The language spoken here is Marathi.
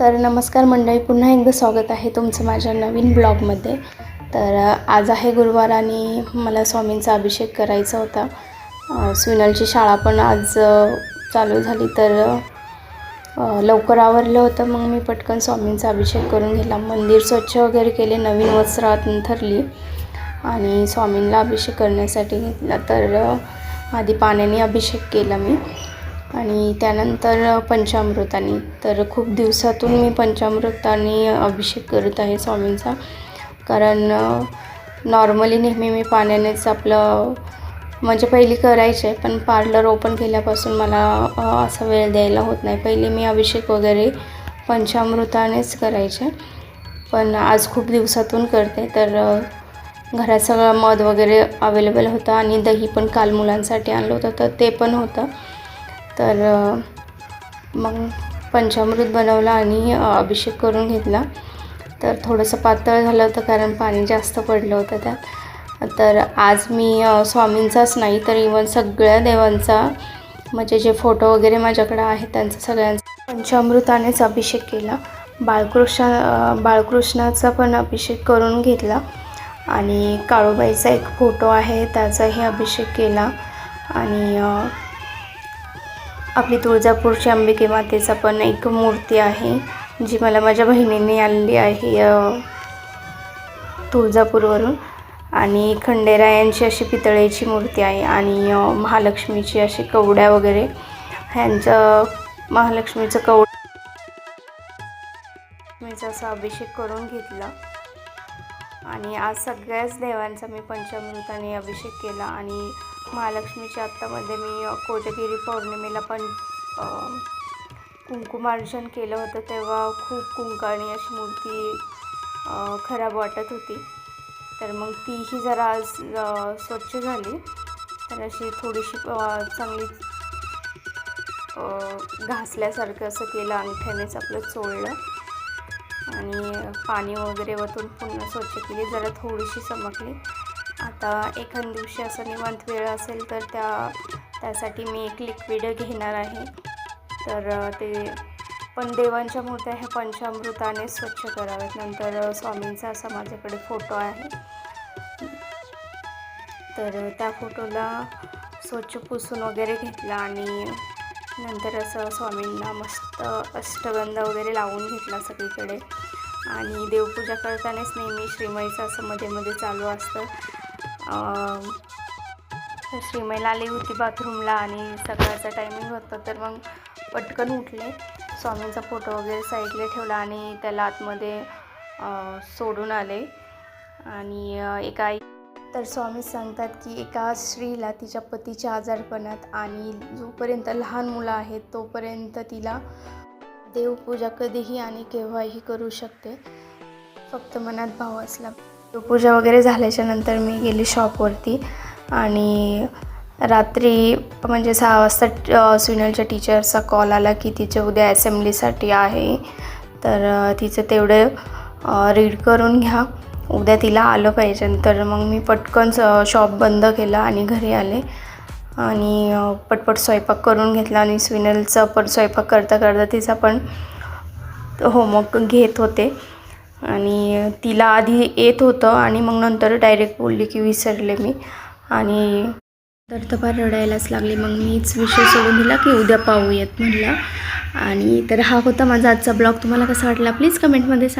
तर नमस्कार मंडळी पुन्हा एकदा स्वागत आहे तुमचं माझ्या नवीन ब्लॉगमध्ये. तर आज आहे गुरुवार आणि मला स्वामींचा अभिषेक करायचा होता. अ, स्विनलची शाळा पण आज चालू झाली तर लवकर आवरलं होतं मग मी पटकन स्वामींचा अभिषेक करून घेतला. मंदिर स्वच्छ वगैरे केले नवीन वस्त्र थरली आणि स्वामींना अभिषेक करण्यासाठी घेतला. तर आधी पाण्याने अभिषेक केला मी. आणि त्यानंतर पंचामृताने. तर खूप दिवसातून मी पंचामृताने अभिषेक करत आहे स्वामींचा. कारण नॉर्मली नेहमी मी पाण्यानेच आपलं म्हणजे पहिली करायचे पण पार्लर ओपन केल्यापासून मला असा वेळ द्यायला होत नाही. पहिले मी अभिषेक वगैरे पंचामृतानेच करायचे. पण आज खूप दिवसातून करते. तर घरात सगळं मध वगैरे अवेलेबल होतं आणि दही पण काल मुलांसाठी आणलं होतं. तर ते पण होतं. तर मग पंचामृत बनवलं आणि अभिषेक करून घेतला. तर थोडंसं पातळ झालं होतं कारण पाणी जास्त पडलं होतं त्यात. तर आज मी स्वामींचाच नाही तर इवन सगळ्या देवांचा म्हणजे जे फोटो वगैरे माझ्याकडे आहेत त्यांचा सगळ्यांचा पंचामृतानेच अभिषेक केला. बाळकृष्ण बाळकृष्णाचा पण अभिषेक करून घेतला. आणि काळूबाईचा एक फोटो आहे त्याचाही अभिषेक केला. आणि आपली तुळजापूरची अंबिके मातेचा पण एक मूर्ती आहे जी मला माझ्या बहिणीने आणली आहे तुळजापूरवरून. आणि खंडेरा यांची अशी पितळेची मूर्ती आहे आणि महालक्ष्मीची अशी कवड्या वगैरे. ह्यांचं महालक्ष्मीचं कवड लक्ष्मीचा असा अभिषेक करून घेतला. आणि आज सगळ्याच देवांचा मी पंचामृताने अभिषेक केला आणि महालक्ष्मीच्या आत्तामध्ये मी कोजगिरी पौर्णिमेला पण कुंकुमार्जन केलं होतं तेव्हा खूप कुंकाणी अशी मूर्ती खराब वाटत होती. तर मग तीही जरा आज स्वच्छ झाली. तर अशी थोडीशी चांगली घासल्यासारखं असं केलं अंगठ्यानेच आपलं चोळलं. आणि पाणी वगैरे वतून पुन्हा स्वच्छ केली. जरा थोडीशी चमकली. आता एखाद दिवशी असं निवांत वेळ असेल तर त्या त्यासाठी मी एक लिक्विड घेणार आहे. तर ते पण देवांच्या मूर्त्या ह्या पंचामृताने स्वच्छ कराव्यात. नंतर स्वामींचा असा माझ्याकडे फोटो आहे. तर त्या फोटोला स्वच्छ पुसून वगैरे घेतला आणि नंतर असं स्वामींना मस्त अष्टगंध वगैरे लावून घेतला सगळीकडे. आणि देवपूजा करतानाच नेहमी श्रीमयीचं असं मध्ये मध्ये चालू असतं. श्रीमयला श्रीमईला आली होती बाथरूमला आणि सकाळचा टायमिंग होतं तर मग पटकन उठले. स्वामींचा फोटो वगैरे साईडला ठेवला आणि त्याला आतमध्ये सोडून आले. आणि एका आई तर स्वामी सांगतात की एका स्त्रीला तिच्या पतीच्या आजारपणात आणि जोपर्यंत लहान मुलं आहेत तोपर्यंत तिला देवपूजा कधीही आणि केव्हाही करू शकते. फक्त मनात भाव असला पूजा वगैरे झाल्याच्यानंतर मी गेली शॉपवरती आणि रात्री म्हणजे सहा वाजता स्विनलच्या टीचरचा कॉल आला की तिचं उद्या असेंब्लीसाठी आहे. तर तिचं तेवढं रीड करून घ्या. उद्या तिला आलं पाहिजे. तर मग मी पटकन शॉप बंद केलं आणि घरी आले. आणि पटपट स्वयंपाक करून घेतला आणि स्विनलचा पण स्वयंपाक करता करता तिचा पण होमवर्क घेत होते. आणि तिला आधी येत होतं आणि मग नंतर डायरेक्ट बोलली की विसरले मी. आणि तर तर रडायलाच लागली. मग मीच विषय सोडून दिला की उद्या पाहूयात म्हटलं आणि तर हा होता माझा आजचा ब्लॉग. तुम्हाला कसा वाटला? प्लीज कमेंटमध्ये सांग.